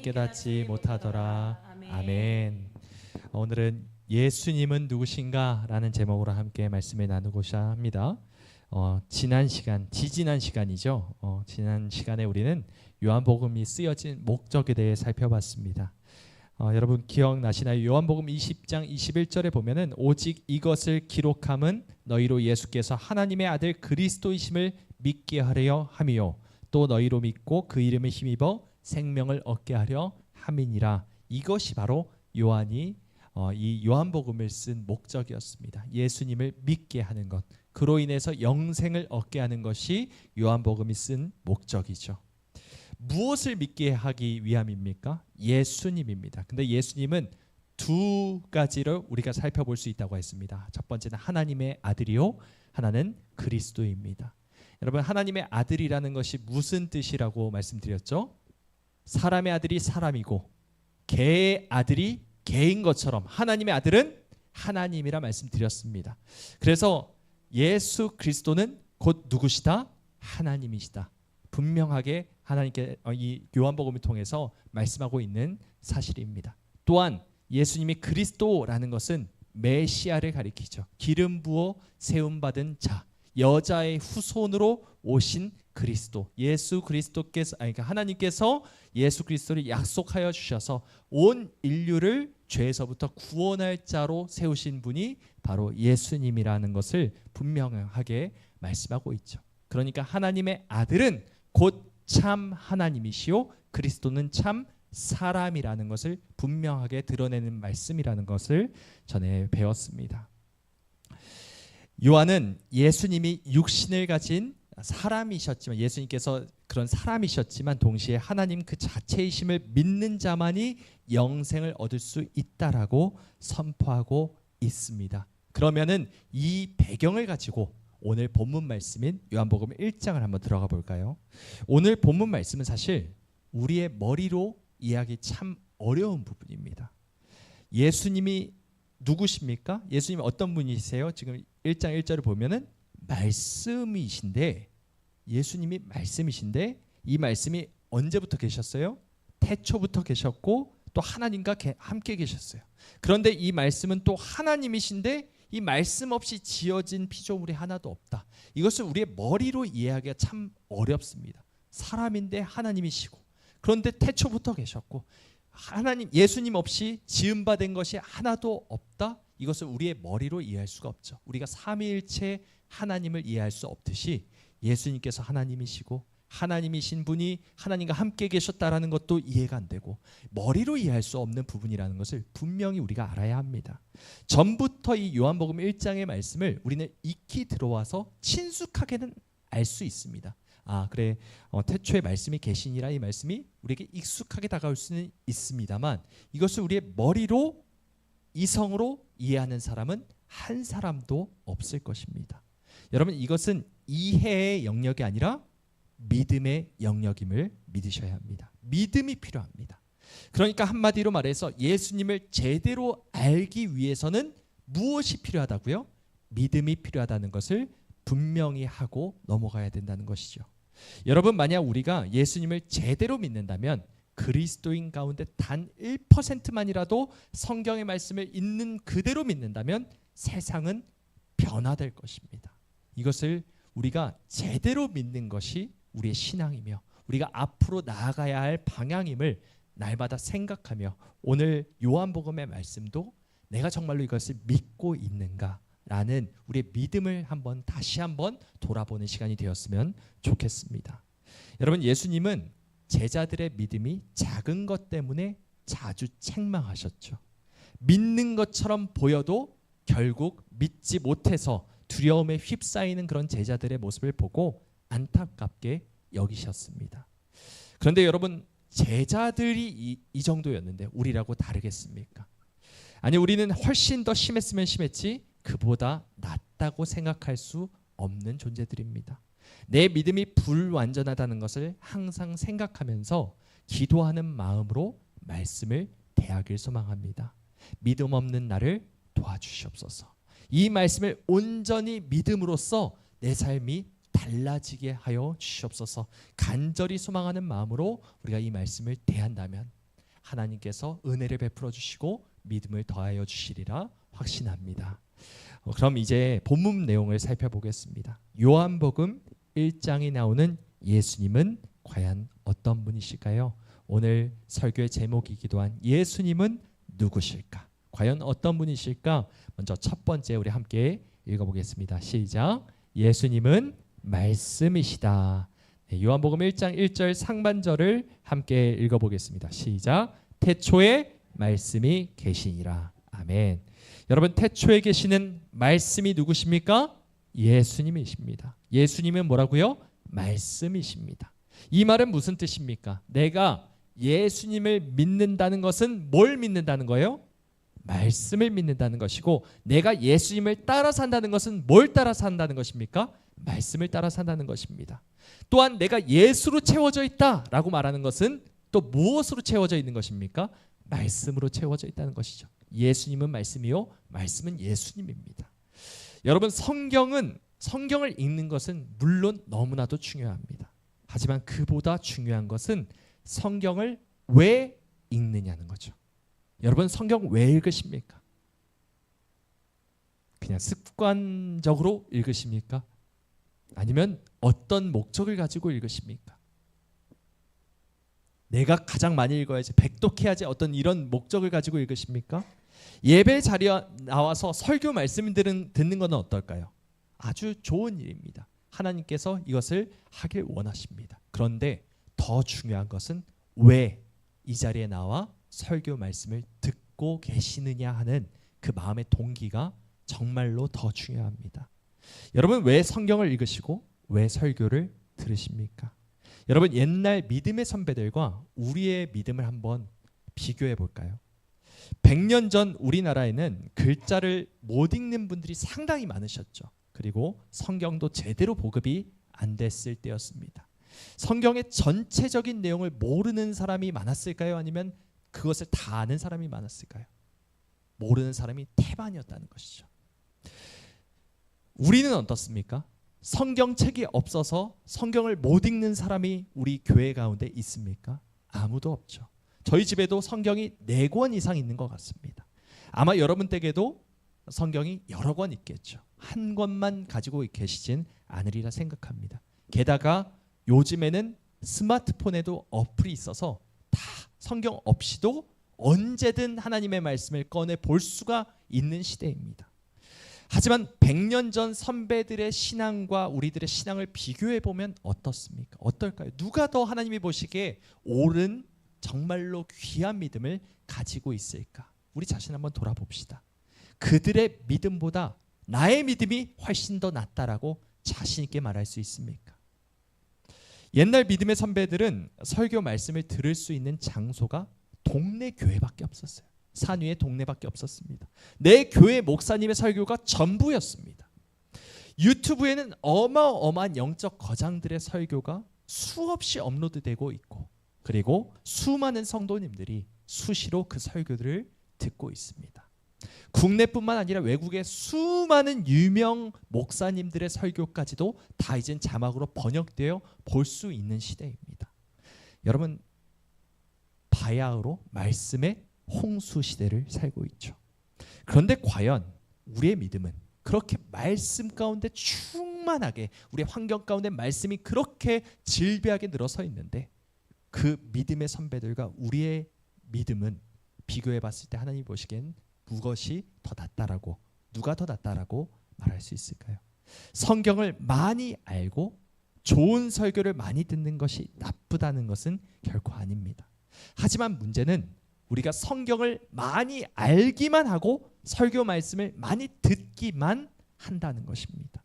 깨닫지 못하더라. 아멘. 오늘은 예수님은 누구신가라는 제목으로 함께 말씀을 나누고자 합니다. 어, 지난 시간, 지지난 시간이죠. 어, 지난 시간에 우리는 요한복음이 쓰여진 목적에 대해 살펴봤습니다. 어, 여러분 기억나시나요? 요한복음 20장 21절에 보면은 오직 이것을 기록함은 너희로 예수께서 하나님의 아들 그리스도이심을 믿게 하려 함이요 또 너희로 믿고 그 이름을 힘입어 생명을 얻게 하려 함이니라. 이것이 바로 요한이 어, 이 요한복음을 쓴 목적이었습니다. 예수님을 믿게 하는 것. 그로 인해서 영생을 얻게 하는 것이 요한복음이 쓴 목적이죠. 무엇을 믿게 하기 위함입니까? 예수님입니다. 근데 예수님은 두 가지를 우리가 살펴볼 수 있다고 했습니다. 첫 번째는 하나님의 아들이요, 하나는 그리스도입니다. 여러분 하나님의 아들이라는 것이 무슨 뜻이라고 말씀드렸죠? 사람의 아들이 사람이고 개의 아들이 개인 것처럼 하나님의 아들은 하나님이라 말씀드렸습니다. 그래서 예수 그리스도는 곧 누구시다? 하나님이시다. 분명하게 하나님께 어, 이 요한복음을 통해서 말씀하고 있는 사실입니다. 또한 예수님이 그리스도라는 것은 메시아를 가리키죠. 기름 부어 세움 받은 자, 여자의 후손으로 오신 그리스도. 예수 그리스도께서 아니 그러니까 하나님께서 예수 그리스도를 약속하여 주셔서 온 인류를 죄에서부터 구원할 자로 세우신 분이 바로 예수님이라는 것을 분명하게 말씀하고 있죠. 그러니까 하나님의 아들은 곧 참 하나님이시요 그리스도는 참 사람이라는 것을 분명하게 드러내는 말씀이라는 것을 전에 배웠습니다. 요한은 예수님이 육신을 가진 사람이셨지만 예수님께서 그런 사람이셨지만 동시에 하나님 그 자체이심을 믿는 자만이 영생을 얻을 수 있다라고 선포하고 있습니다. 그러면은 이 배경을 가지고 오늘 본문 말씀인 요한복음 1장을 한번 들어가 볼까요? 오늘 본문 말씀은 사실 우리의 머리로 이해하기 참 어려운 부분입니다. 예수님이 누구십니까? 예수님 어떤 분이세요? 지금 1장 1절을 보면은 말씀이신데 예수님이 말씀이신데 이 말씀이 언제부터 계셨어요? 태초부터 계셨고 또 하나님과 함께 계셨어요. 그런데 이 말씀은 또 하나님이신데 이 말씀 없이 지어진 피조물이 하나도 없다. 이것을 우리의 머리로 이해하기가 참 어렵습니다. 사람인데 하나님이시고 그런데 태초부터 계셨고 하나님 예수님 없이 지음 받은 것이 하나도 없다. 이것을 우리의 머리로 이해할 수가 없죠. 우리가 삼위일체 하나님을 이해할 수 없듯이 예수님께서 하나님이시고 하나님이신 분이 하나님과 함께 계셨다라는 것도 이해가 안 되고 머리로 이해할 수 없는 부분이라는 것을 분명히 우리가 알아야 합니다. 전부터 이 요한복음 1장의 말씀을 우리는 익히 들어와서 친숙하게는 알 수 있습니다. 아 그래 어, 태초에 말씀이 계시니라 이 말씀이 우리에게 익숙하게 다가올 수는 있습니다만 이것을 우리의 머리로 이성으로 이해하는 사람은 한 사람도 없을 것입니다. 여러분 이것은 이해의 영역이 아니라 믿음의 영역임을 믿으셔야 합니다. 믿음이 필요합니다. 그러니까 한마디로 말해서 예수님을 제대로 알기 위해서는 무엇이 필요하다고요? 믿음이 필요하다는 것을 분명히 하고 넘어가야 된다는 것이죠. 여러분 만약 우리가 예수님을 제대로 믿는다면 그리스도인 가운데 단 1%만이라도 성경의 말씀을 있는 그대로 믿는다면 세상은 변화될 것입니다. 이것을 우리가 제대로 믿는 것이 우리의 신앙이며 우리가 앞으로 나아가야 할 방향임을 날마다 생각하며 오늘 요한복음의 말씀도 내가 정말로 이것을 믿고 있는가라는 우리의 믿음을 한번 다시 한번 돌아보는 시간이 되었으면 좋겠습니다. 여러분 예수님은 제자들의 믿음이 작은 것 때문에 자주 책망하셨죠. 믿는 것처럼 보여도 결국 믿지 못해서 두려움에 휩싸이는 그런 제자들의 모습을 보고 안타깝게 여기셨습니다. 그런데 여러분 제자들이 이, 이 정도였는데 우리라고 다르겠습니까? 아니 우리는 훨씬 더 심했으면 심했지 그보다 낫다고 생각할 수 없는 존재들입니다. 내 믿음이 불완전하다는 것을 항상 생각하면서 기도하는 마음으로 말씀을 대하길 소망합니다. 믿음 없는 나를 도와주시옵소서. 이 말씀을 온전히 믿음으로써 내 삶이 달라지게 하여 주시옵소서. 간절히 소망하는 마음으로 우리가 이 말씀을 대한다면 하나님께서 은혜를 베풀어 주시고 믿음을 더하여 주시리라 확신합니다. 어, 그럼 이제 본문 내용을 살펴보겠습니다. 요한복음 1장에 나오는 예수님은 과연 어떤 분이실까요? 오늘 설교의 제목이기도 한 예수님은 누구실까? 과연 어떤 분이실까? 먼저 첫 번째 우리 함께 읽어보겠습니다. 시작. 예수님은 말씀이시다. 네, 요한복음 1장 1절 상반절을 함께 읽어보겠습니다. 시작. 태초에 말씀이 계시니라. 아멘. 여러분 태초에 계시는 말씀이 누구십니까? 예수님이십니다. 예수님은 뭐라고요? 말씀이십니다. 이 말은 무슨 뜻입니까? 내가 예수님을 믿는다는 것은 뭘 믿는다는 거예요? 말씀을 믿는다는 것이고 내가 예수님을 따라 산다는 것은 뭘 따라 산다는 것입니까? 말씀을 따라 산다는 것입니다. 또한 내가 예수로 채워져 있다라고 말하는 것은 또 무엇으로 채워져 있는 것입니까? 말씀으로 채워져 있다는 것이죠. 예수님은 말씀이요, 말씀은 예수님입니다. 여러분 성경은 성경을 읽는 것은 물론 너무나도 중요합니다. 하지만 그보다 중요한 것은 성경을 왜 읽느냐는 거죠. 여러분 성경 왜 읽으십니까? 그냥 습관적으로 읽으십니까? 아니면 어떤 목적을 가지고 읽으십니까? 내가 가장 많이 읽어야지 백독해야지 어떤 이런 목적을 가지고 읽으십니까? 예배 자리에 나와서 설교 말씀 듣는, 듣는 것은 어떨까요? 아주 좋은 일입니다. 하나님께서 이것을 하길 원하십니다. 그런데 더 중요한 것은 왜 이 자리에 나와 설교 말씀을 듣고 계시느냐 하는 그 마음의 동기가 정말로 더 중요합니다. 여러분 왜 성경을 읽으시고 왜 설교를 들으십니까? 여러분 옛날 믿음의 선배들과 우리의 믿음을 한번 비교해 볼까요? 100년 전 우리나라에는 글자를 못 읽는 분들이 상당히 많으셨죠. 그리고 성경도 제대로 보급이 안 됐을 때였습니다. 성경의 전체적인 내용을 모르는 사람이 많았을까요? 아니면 그것을 다 아는 사람이 많았을까요? 모르는 사람이 태반이었다는 것이죠. 우리는 어떻습니까? 성경책이 없어서 성경을 못 읽는 사람이 우리 교회 가운데 있습니까? 아무도 없죠. 저희 집에도 성경이 네 권 이상 있는 것 같습니다. 아마 여러분 댁에도 성경이 여러 권 있겠죠. 한 권만 가지고 계시진 않으리라 생각합니다. 게다가 요즘에는 스마트폰에도 어플이 있어서 다 성경 없이도 언제든 하나님의 말씀을 꺼내 볼 수가 있는 시대입니다. 하지만 100년 전 선배들의 신앙과 우리들의 신앙을 비교해 보면 어떻습니까? 어떨까요? 누가 더 하나님이 보시기에 옳은 정말로 귀한 믿음을 가지고 있을까? 우리 자신 한번 돌아봅시다. 그들의 믿음보다 나의 믿음이 훨씬 더 낫다라고 자신 있게 말할 수 있습니까? 옛날 믿음의 선배들은 설교 말씀을 들을 수 있는 장소가 동네 교회밖에 없었어요. 산 위에 동네밖에 없었습니다. 내 교회 목사님의 설교가 전부였습니다. 유튜브에는 어마어마한 영적 거장들의 설교가 수없이 업로드되고 있고 그리고 수많은 성도님들이 수시로 그 설교들을 듣고 있습니다. 국내뿐만 아니라 외국의 수많은 유명 목사님들의 설교까지도 다 이젠 자막으로 번역되어 볼 수 있는 시대입니다. 여러분 바야흐로 말씀의 홍수 시대를 살고 있죠. 그런데 과연 우리의 믿음은 그렇게 말씀 가운데 충만하게 우리 환경 가운데 말씀이 그렇게 질비하게 늘어서 있는데 그 믿음의 선배들과 우리의 믿음은 비교해 봤을 때 하나님 보시기엔 무엇이 더 낫다라고 누가 더 낫다라고 말할 수 있을까요? 성경을 많이 알고 좋은 설교를 많이 듣는 것이 나쁘다는 것은 결코 아닙니다. 하지만 문제는 우리가 성경을 많이 알기만 하고 설교 말씀을 많이 듣기만 한다는 것입니다.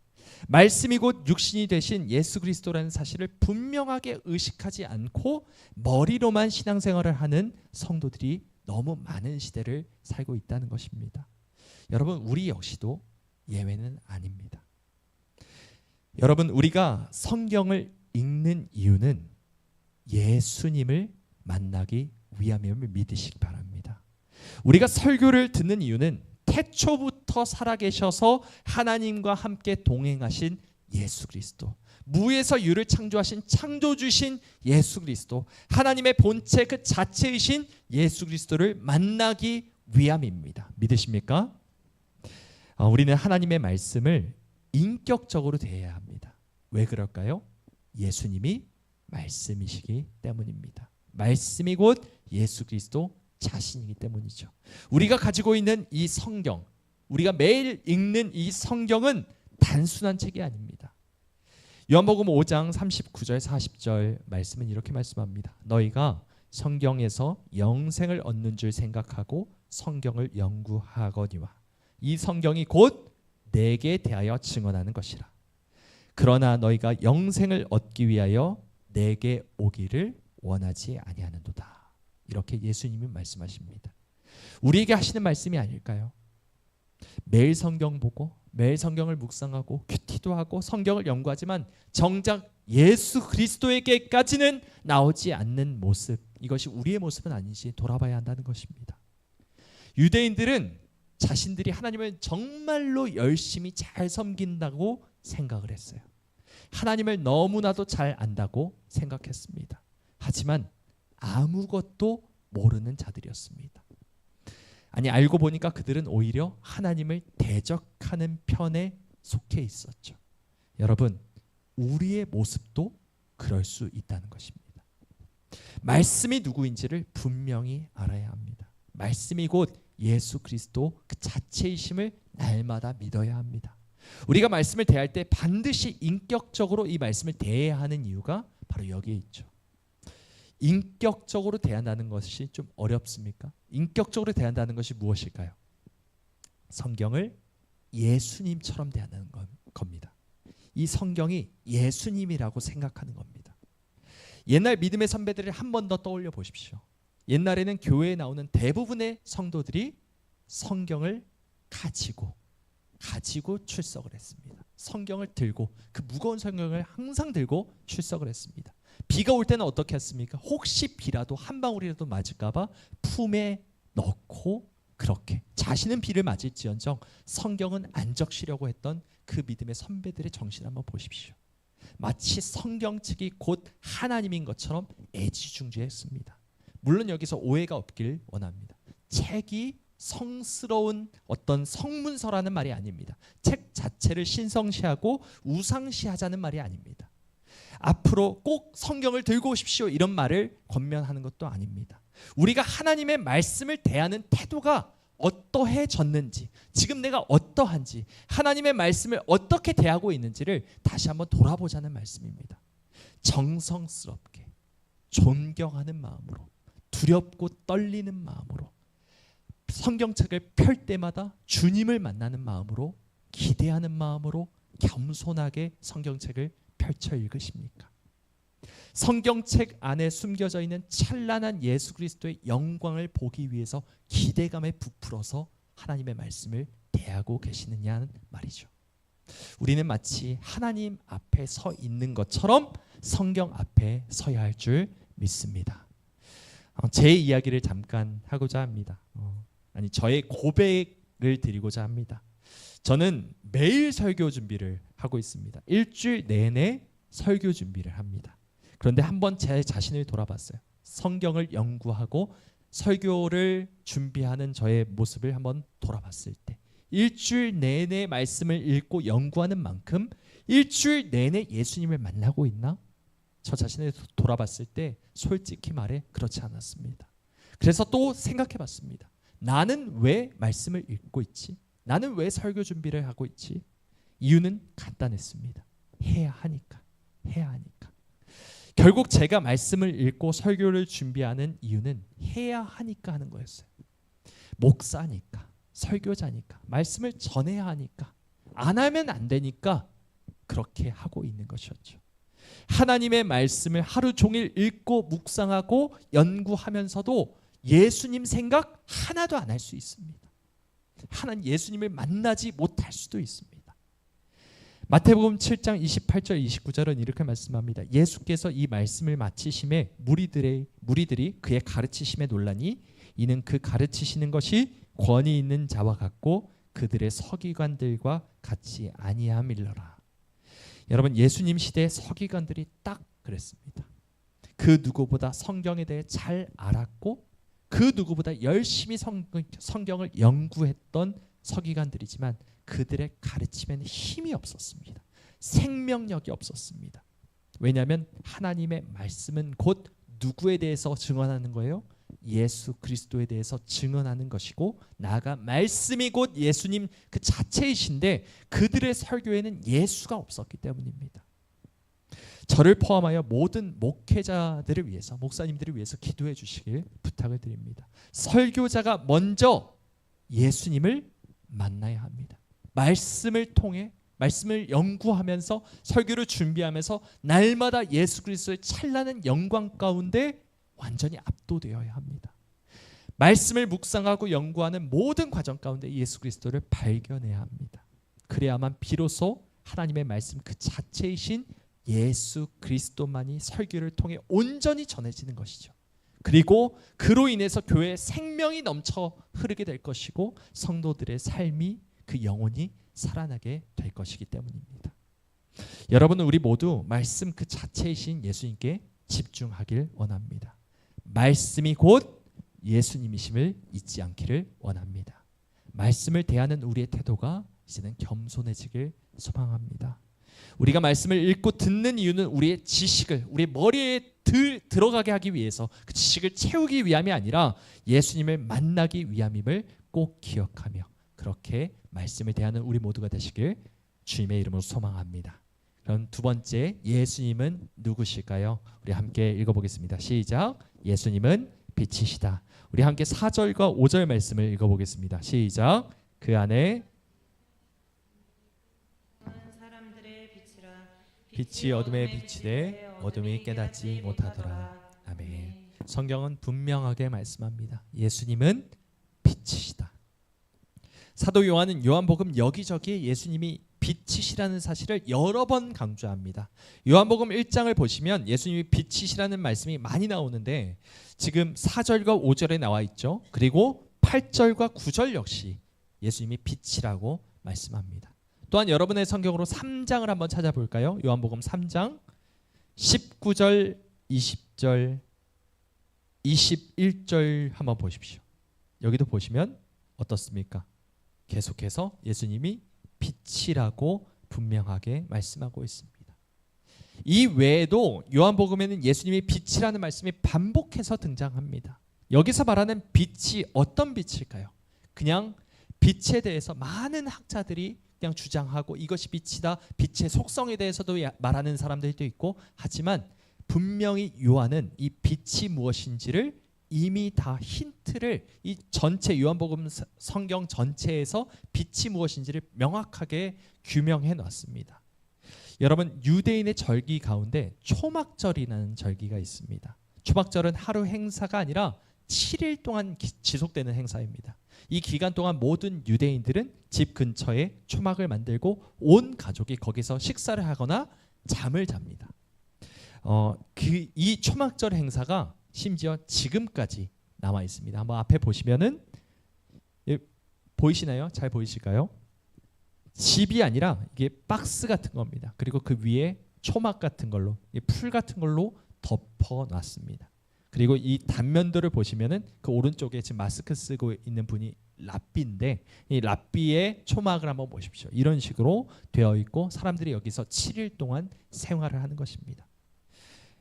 말씀이 곧 육신이 되신 예수 그리스도라는 사실을 분명하게 의식하지 않고 머리로만 신앙생활을 하는 성도들이 너무 많은 시대를 살고 있다는 것입니다. 여러분 우리 역시도 예외는 아닙니다. 여러분 우리가 성경을 읽는 이유는 예수님을 만나기 위함임을 믿으시기 바랍니다. 우리가 설교를 듣는 이유는 태초부터 살아계셔서 하나님과 함께 동행하신 예수 그리스도 무에서 유를 창조하신 창조주신 예수 그리스도 하나님의 본체 그 자체이신 예수 그리스도를 만나기 위함입니다. 믿으십니까? 어, 우리는 하나님의 말씀을 인격적으로 대해야 합니다. 왜 그럴까요? 예수님이 말씀이시기 때문입니다. 말씀이 곧 예수 그리스도 자신이기 때문이죠. 우리가 가지고 있는 이 성경, 우리가 매일 읽는 이 성경은 단순한 책이 아닙니다. 요한복음 5장 39절 40절 말씀은 이렇게 말씀합니다. 너희가 성경에서 영생을 얻는 줄 생각하고 성경을 연구하거니와 이 성경이 곧 내게 대하여 증언하는 것이라. 그러나 너희가 영생을 얻기 위하여 내게 오기를 원하지 아니하는도다. 이렇게 예수님이 말씀하십니다. 우리에게 하시는 말씀이 아닐까요? 매일 성경 보고 매일 성경을 묵상하고 큐티도 하고 성경을 연구하지만 정작 예수 그리스도에게까지는 나오지 않는 모습 이것이 우리의 모습은 아니지 돌아봐야 한다는 것입니다. 유대인들은 자신들이 하나님을 정말로 열심히 잘 섬긴다고 생각을 했어요. 하나님을 너무나도 잘 안다고 생각했습니다. 하지만 아무것도 모르는 자들이었습니다. 아니 알고 보니까 그들은 오히려 하나님을 대적하는 편에 속해 있었죠. 여러분, 우리의 모습도 그럴 수 있다는 것입니다. 말씀이 누구인지를 분명히 알아야 합니다. 말씀이 곧 예수 그리스도 그 자체이심을 날마다 믿어야 합니다. 우리가 말씀을 대할 때 반드시 인격적으로 이 말씀을 대해야 하는 이유가 바로 여기에 있죠. 인격적으로 대한다는 것이 좀 어렵습니까? 인격적으로 대한다는 것이 무엇일까요? 성경을 예수님처럼 대한다는 겁니다. 이 성경이 예수님이라고 생각하는 겁니다. 옛날 믿음의 선배들을 한 번 더 떠올려 보십시오. 옛날에는 교회에 나오는 대부분의 성도들이 성경을 가지고 가지고 출석을 했습니다. 성경을 들고 그 무거운 성경을 항상 들고 출석을 했습니다. 비가 올 때는 어떻게 했습니까? 혹시 비라도 한 방울이라도 맞을까봐 품에 넣고 그렇게 자신은 비를 맞을지언정 성경은 안 적시려고 했던 그 믿음의 선배들의 정신 한번 보십시오. 마치 성경책이 곧 하나님인 것처럼 애지중지했습니다. 물론 여기서 오해가 없길 원합니다. 책이 성스러운 어떤 성문서라는 말이 아닙니다. 책 자체를 신성시하고 우상시하자는 말이 아닙니다. 앞으로 꼭 성경을 들고 오십시오 이런 말을 권면하는 것도 아닙니다. 우리가 하나님의 말씀을 대하는 태도가 어떠해졌는지, 지금 내가 어떠한지, 하나님의 말씀을 어떻게 대하고 있는지를 다시 한번 돌아보자는 말씀입니다. 정성스럽게, 존경하는 마음으로, 두렵고 떨리는 마음으로, 성경책을 펼 때마다 주님을 만나는 마음으로, 기대하는 마음으로 겸손하게 성경책을 펼쳐 읽으십니까? 성경책 안에 숨겨져 있는 찬란한 예수 그리스도의 영광을 보기 위해서 기대감에 부풀어서 하나님의 말씀을 대하고 계시느냐는 말이죠. 우리는 마치 하나님 앞에 서 있는 것처럼 성경 앞에 서야 할 줄 믿습니다. 어, 제 이야기를 잠깐 하고자 합니다. 어, 아니 저의 고백을 드리고자 합니다. 저는 매일 설교 준비를 하고 있습니다. 일주일 내내 설교 준비를 합니다. 그런데 한번 제 자신을 돌아봤어요. 성경을 연구하고 설교를 준비하는 저의 모습을 한번 돌아봤을 때 일주일 내내 말씀을 읽고 연구하는 만큼 일주일 내내 예수님을 만나고 있나? 저 자신을 돌아봤을 때 솔직히 말해 그렇지 않았습니다. 그래서 또 생각해 봤습니다. 나는 왜 말씀을 읽고 있지? 나는 왜 설교 준비를 하고 있지? 이유는 간단했습니다. 해야 하니까. 해야 하니까. 결국 제가 말씀을 읽고 설교를 준비하는 이유는 해야 하니까 하는 거였어요. 목사니까, 설교자니까, 말씀을 전해야 하니까, 안 하면 안 되니까 그렇게 하고 있는 것이었죠. 하나님의 말씀을 하루 종일 읽고 묵상하고 연구하면서도 예수님 생각 하나도 안 할 수 있습니다. 하나님 예수님을 만나지 못할 수도 있습니다. 마태복음 7장 28절 29절은 이렇게 말씀합니다. 예수께서 이 말씀을 마치심에 무리들의 무리들이 그의 가르치심에 놀라니 이는 그 가르치시는 것이 권위 있는 자와 같고 그들의 서기관들과 같이 아니함일러라. 여러분 예수님 시대의 서기관들이 딱 그랬습니다. 그 누구보다 성경에 대해 잘 알았고 그 누구보다 열심히 성, 성경을 연구했던 서기관들이지만 그들의 가르침에는 힘이 없었습니다. 생명력이 없었습니다. 왜냐하면 하나님의 말씀은 곧 누구에 대해서 증언하는 거예요? 예수 그리스도에 대해서 증언하는 것이고 나아가 말씀이 곧 예수님 그 자체이신데 그들의 설교에는 예수가 없었기 때문입니다. 저를 포함하여 모든 목회자들을 위해서 목사님들을 위해서 기도해 주시길 부탁을 드립니다. 설교자가 먼저 예수님을 만나야 합니다. 말씀을 통해 말씀을 연구하면서 설교를 준비하면서 날마다 예수 그리스도의 찬란한 영광 가운데 완전히 압도되어야 합니다. 말씀을 묵상하고 연구하는 모든 과정 가운데 예수 그리스도를 발견해야 합니다. 그래야만 비로소 하나님의 말씀 그 자체이신 예수 그리스도만이 설교를 통해 온전히 전해지는 것이죠. 그리고 그로 인해서 교회에 생명이 넘쳐 흐르게 될 것이고 성도들의 삶이 그 영혼이 살아나게 될 것이기 때문입니다. 여러분은 우리 모두 말씀 그 자체이신 예수님께 집중하길 원합니다. 말씀이 곧 예수님이심을 잊지 않기를 원합니다. 말씀을 대하는 우리의 태도가 이제는 겸손해지길 소망합니다. 우리가 말씀을 읽고 듣는 이유는 우리의 지식을 우리 머리에 들, 들어가게 하기 위해서 그 지식을 채우기 위함이 아니라 예수님을 만나기 위함임을 꼭 기억하며 그렇게 말씀을 대하는 우리 모두가 되시길 주님의 이름으로 소망합니다. 그럼 두 번째 예수님은 누구실까요? 우리 함께 읽어보겠습니다. 시작. 예수님은 빛이시다. 우리 함께 4절과 5절 말씀을 읽어보겠습니다. 시작. 그 안에 빛이 어둠에 비치되 어둠이 깨닫지 못하더라. 아멘. 성경은 분명하게 말씀합니다. 예수님은 빛이시다. 사도 요한은 요한복음 여기저기 예수님이 빛이시라는 사실을 여러 번 강조합니다. 요한복음 1장을 보시면 예수님이 빛이시라는 말씀이 많이 나오는데 지금 4절과 5절에 나와 있죠. 그리고 8절과 9절 역시 예수님이 빛이라고 말씀합니다. 또한 여러분의 성경으로 3장을 한번 찾아볼까요? 요한복음 3장 19절, 20절, 21절 한번 보십시오. 여기도 보시면 어떻습니까? 계속해서 예수님이 빛이라고 분명하게 말씀하고 있습니다. 이 외에도 요한복음에는 예수님이 빛이라는 말씀이 반복해서 등장합니다. 여기서 말하는 빛이 어떤 빛일까요? 그냥 빛에 대해서 많은 학자들이 그냥 주장하고 이것이 빛이다. 빛의 속성에 대해서도 말하는 사람들도 있고 하지만 분명히 요한은 이 빛이 무엇인지를 이미 다 힌트를 이 전체 요한복음 성경 전체에서 빛이 무엇인지를 명확하게 규명해 놨습니다. 여러분 유대인의 절기 가운데 초막절이라는 절기가 있습니다. 초막절은 하루 행사가 아니라 7일 동안 지속되는 행사입니다. 이 기간 동안 모든 유대인들은 집 근처에 초막을 만들고 온 가족이 거기서 식사를 하거나 잠을 잡니다. 어, 그 이 초막절 행사가 심지어 지금까지 남아 있습니다. 한번 앞에 보시면은 예, 보이시나요? 잘 보이실까요? 집이 아니라 이게 박스 같은 겁니다. 그리고 그 위에 초막 같은 걸로 풀 같은 걸로 덮어 놨습니다. 그리고 이 단면들을 보시면은 그 오른쪽에 지금 마스크 쓰고 있는 분이 랍비인데 이 랍비의 초막을 한번 보십시오. 이런 식으로 되어 있고 사람들이 여기서 7일 동안 생활을 하는 것입니다.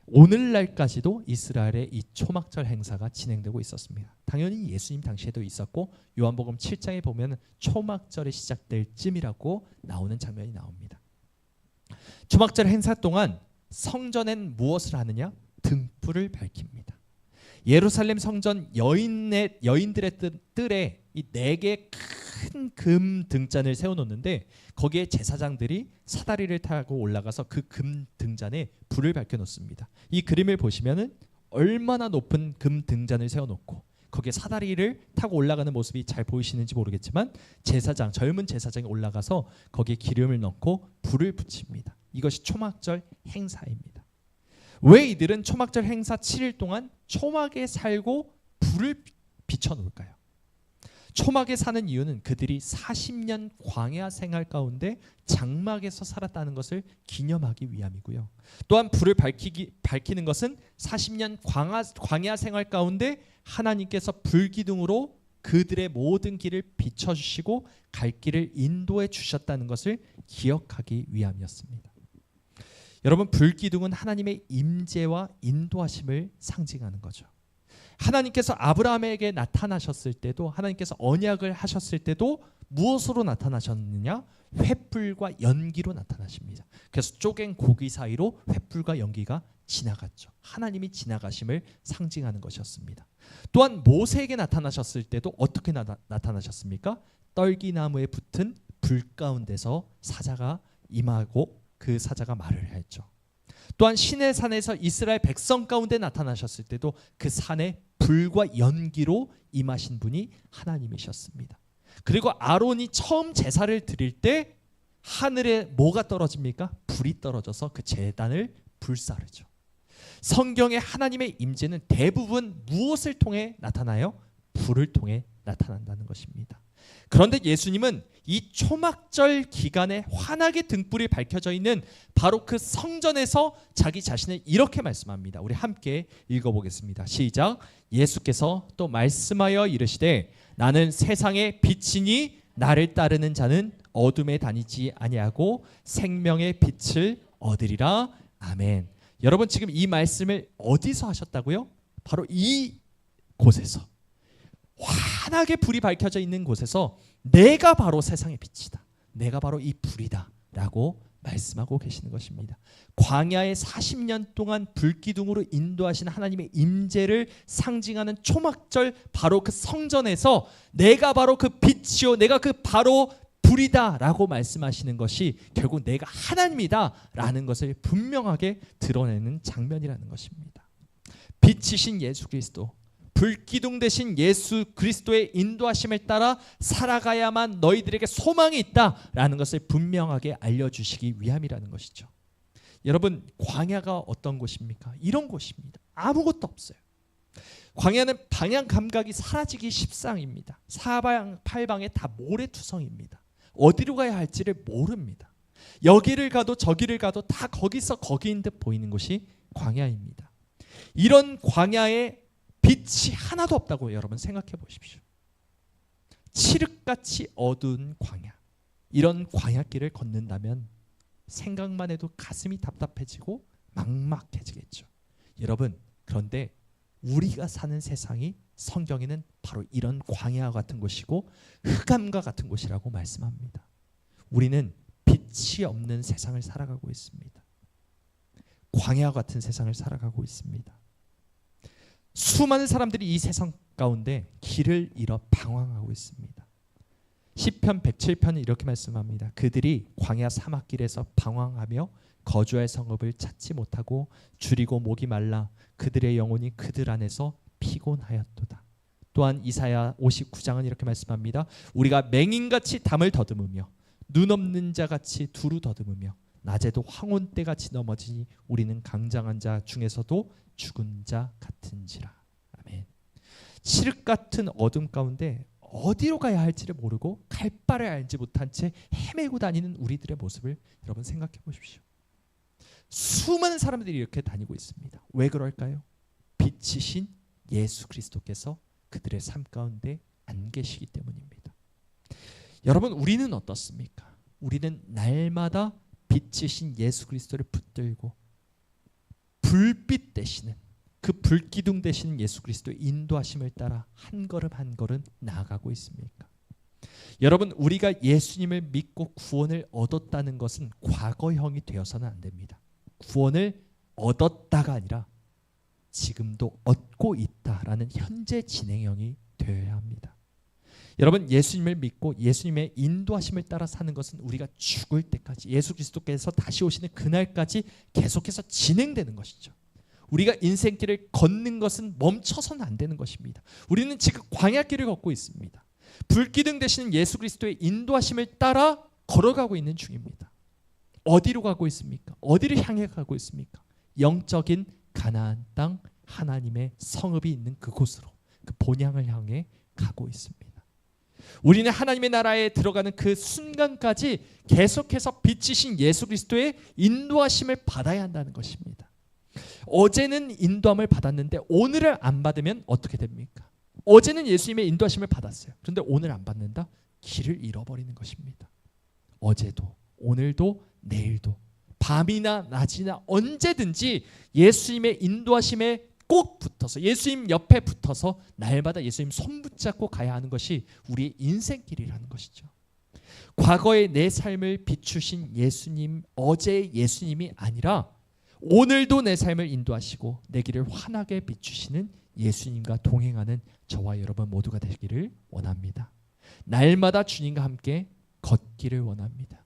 오늘날까지도 이스라엘의 이 초막절 행사가 진행되고 있었습니다. 당연히 예수님 당시에도 있었고 요한복음 7장에 보면 초막절이 시작될 쯤이라고 나오는 장면이 나옵니다. 초막절 행사 동안 성전엔 무엇을 하느냐? 등불을 밝힙니다. 예루살렘 성전 여인의 여인들의 뜰에 이 네 개 큰 금 등잔을 세워놓는데 거기에 제사장들이 사다리를 타고 올라가서 그 금 등잔에 불을 밝혀 놓습니다. 이 그림을 보시면은 얼마나 높은 금 등잔을 세워놓고 거기에 사다리를 타고 올라가는 모습이 잘 보이시는지 모르겠지만 제사장 젊은 제사장이 올라가서 거기에 기름을 넣고 불을 붙입니다. 이것이 초막절 행사입니다. 왜 이들은 초막절 행사 7일 동안 초막에 살고 불을 비춰 놓을까요? 초막에 사는 이유는 그들이 40년 광야 생활 가운데 장막에서 살았다는 것을 기념하기 위함이고요. 또한 불을 밝히기, 밝히는 것은 40년 광야, 광야 생활 가운데 하나님께서 불기둥으로 그들의 모든 길을 비춰주시고 갈 길을 인도해 주셨다는 것을 기억하기 위함이었습니다. 여러분 불기둥은 하나님의 임재와 인도하심을 상징하는 거죠. 하나님께서 아브라함에게 나타나셨을 때도 하나님께서 언약을 하셨을 때도 무엇으로 나타나셨느냐? 횃불과 연기로 나타나십니다. 그래서 쪼갠 고기 사이로 횃불과 연기가 지나갔죠. 하나님이 지나가심을 상징하는 것이었습니다. 또한 모세에게 나타나셨을 때도 어떻게 나, 타나셨습니까 떨기나무에 붙은 불 가운데서 사자가 임하고 그 사자가 말을 했죠. 또한 신의 산에서 이스라엘 백성 가운데 나타나셨을 때도 그 산에 불과 연기로 임하신 분이 하나님이셨습니다. 그리고 아론이 처음 제사를 드릴 때 하늘에 뭐가 떨어집니까? 불이 떨어져서 그 제단을 불사르죠. 성경의 하나님의 임재는 대부분 무엇을 통해 나타나요? 불을 통해 나타난다는 것입니다. 그런데 예수님은 이 초막절 기간에 환하게 등불이 밝혀져 있는 바로 그 성전에서 자기 자신을 이렇게 말씀합니다. 우리 함께 읽어보겠습니다. 시작. 예수께서 또 말씀하여 이르시되 나는 세상의 빛이니 나를 따르는 자는 어둠에 다니지 아니하고 생명의 빛을 얻으리라. 아멘. 여러분 지금 이 말씀을 어디서 하셨다고요? 바로 이 곳에서 환하게 불이 밝혀져 있는 곳에서 내가 바로 세상의 빛이다. 내가 바로 이 불이다라고 말씀하고 계시는 것입니다. 광야의 40년 동안 불기둥으로 인도하신 하나님의 임재를 상징하는 초막절 바로 그 성전에서 내가 바로 그 빛이요 내가 그 바로 불이다라고 말씀하시는 것이 결국 내가 하나님이다라는 것을 분명하게 드러내는 장면이라는 것입니다. 빛이신 예수 그리스도 불기둥 대신 예수 그리스도의 인도하심을 따라 살아가야만 너희들에게 소망이 있다라는 것을 분명하게 알려주시기 위함이라는 것이죠. 여러분 광야가 어떤 곳입니까? 이런 곳입니다. 아무것도 없어요. 광야는 방향 감각이 사라지기 십상입니다. 사방 팔방에 다 모래투성입니다. 어디로 가야 할지를 모릅니다. 여기를 가도 저기를 가도 다 거기서 거기인 듯 보이는 곳이 광야입니다. 이런 광야에 빛이 하나도 없다고 여러분 생각해 보십시오. 칠흑같이 어두운 광야. 이런 광야길을 걷는다면 생각만 해도 가슴이 답답해지고 막막해지겠죠. 여러분, 그런데 우리가 사는 세상이 성경에는 바로 이런 광야와 같은 곳이고 흑암과 같은 곳이라고 말씀합니다. 우리는 빛이 없는 세상을 살아가고 있습니다. 광야 같은 세상을 살아가고 있습니다. 수많은 사람들이 이 세상 가운데 길을 잃어 방황하고 있습니다. 시편 107편은 이렇게 말씀합니다. 그들이 광야 사막길에서 방황하며 거주할 성읍을 찾지 못하고 줄이고 목이 말라 그들의 영혼이 그들 안에서 피곤하였도다. 또한 이사야 59장은 이렇게 말씀합니다. 우리가 맹인같이 담을 더듬으며 눈 없는 자같이 두루 더듬으며 낮에도 황혼 때같이 넘어지니 우리는 강장한 자 중에서도 죽은 자 같은지라. 아멘. 칠흑 같은 어둠 가운데 어디로 가야 할지를 모르고 갈 바를 알지 못한 채 헤매고 다니는 우리들의 모습을 여러분 생각해 보십시오. 수많은 사람들이 이렇게 다니고 있습니다. 왜 그럴까요? 빛이신 예수 그리스도께서 그들의 삶 가운데 안 계시기 때문입니다. 여러분 우리는 어떻습니까? 우리는 날마다 빛이신 예수 그리스도를 붙들고 불빛 되시는 그 불기둥 되시는 예수 그리스도의 인도하심을 따라 한 걸음 한 걸음 나아가고 있습니까? 여러분 우리가 예수님을 믿고 구원을 얻었다는 것은 과거형이 되어서는 안 됩니다. 구원을 얻었다가 아니라 지금도 얻고 있다라는 현재 진행형이 되어야 합니다. 여러분 예수님을 믿고 예수님의 인도하심을 따라 사는 것은 우리가 죽을 때까지 예수 그리스도께서 다시 오시는 그날까지 계속해서 진행되는 것이죠. 우리가 인생길을 걷는 것은 멈춰서는 안 되는 것입니다. 우리는 지금 광야길을 걷고 있습니다. 불기둥 되시는 예수 그리스도의 인도하심을 따라 걸어가고 있는 중입니다. 어디로 가고 있습니까? 어디를 향해 가고 있습니까? 영적인 가나안 땅 하나님의 성읍이 있는 그곳으로 그 본향을 향해 가고 있습니다. 우리는 하나님의 나라에 들어가는 그 순간까지 계속해서 빛이신 예수 그리스도의 인도하심을 받아야 한다는 것입니다. 어제는 인도함을 받았는데 오늘을 안 받으면 어떻게 됩니까? 어제는 예수님의 인도하심을 받았어요. 그런데 오늘 안 받는다? 길을 잃어버리는 것입니다. 어제도 오늘도 내일도 밤이나 낮이나 언제든지 예수님의 인도하심에 꼭 붙어서 예수님 옆에 붙어서 날마다 예수님 손 붙잡고 가야 하는 것이 우리의 인생길이라는 것이죠. 과거의 내 삶을 비추신 예수님 어제의 예수님이 아니라 오늘도 내 삶을 인도하시고 내 길을 환하게 비추시는 예수님과 동행하는 저와 여러분 모두가 되기를 원합니다. 날마다 주님과 함께 걷기를 원합니다.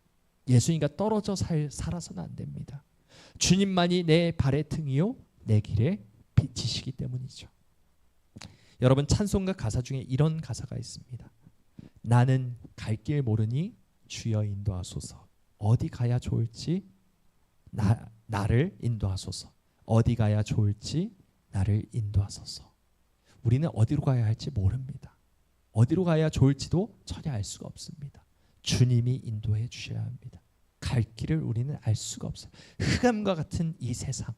예수님과 떨어져 살, 살아서는 안 됩니다. 주님만이 내 발의 등이요 내 길에 빛이시기 때문이죠. 여러분 찬송가 가사 중에 이런 가사가 있습니다. 나는 갈 길 모르니 주여 인도하소서. 어디 가야 좋을지 나 나를 인도하소서. 어디 가야 좋을지 나를 인도하소서. 우리는 어디로 가야 할지 모릅니다. 어디로 가야 좋을지도 전혀 알 수가 없습니다. 주님이 인도해 주셔야 합니다. 갈 길을 우리는 알 수가 없어요. 흑암과 같은 이 세상,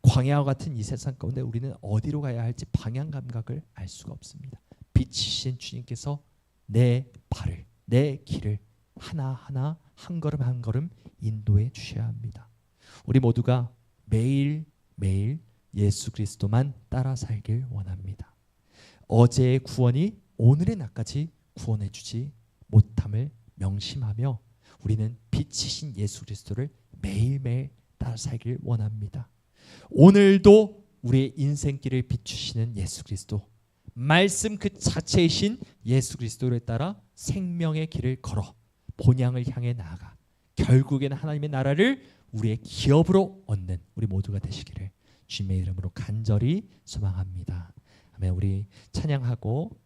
광야와 같은 이 세상 가운데 우리는 어디로 가야 할지 방향 감각을 알 수가 없습니다. 빛이신 주님께서 내 발을, 내 길을 하나하나 한 걸음 한 걸음 인도해 주셔야 합니다. 우리 모두가 매일 매일 예수 그리스도만 따라 살길 원합니다. 어제의 구원이 오늘의 나까지 구원해 주지 못함을 명심하며 우리는 빛이신 예수 그리스도를 매일매일 따라 살길 원합니다. 오늘도 우리의 인생길을 비추시는 예수 그리스도 말씀 그 자체이신 예수 그리스도를 따라 생명의 길을 걸어 본향을 향해 나아가 결국에는 하나님의 나라를 우리의 기업으로 얻는 우리 모두가 되시기를 주님의 이름으로 간절히 소망합니다. 아멘. 우리 찬양하고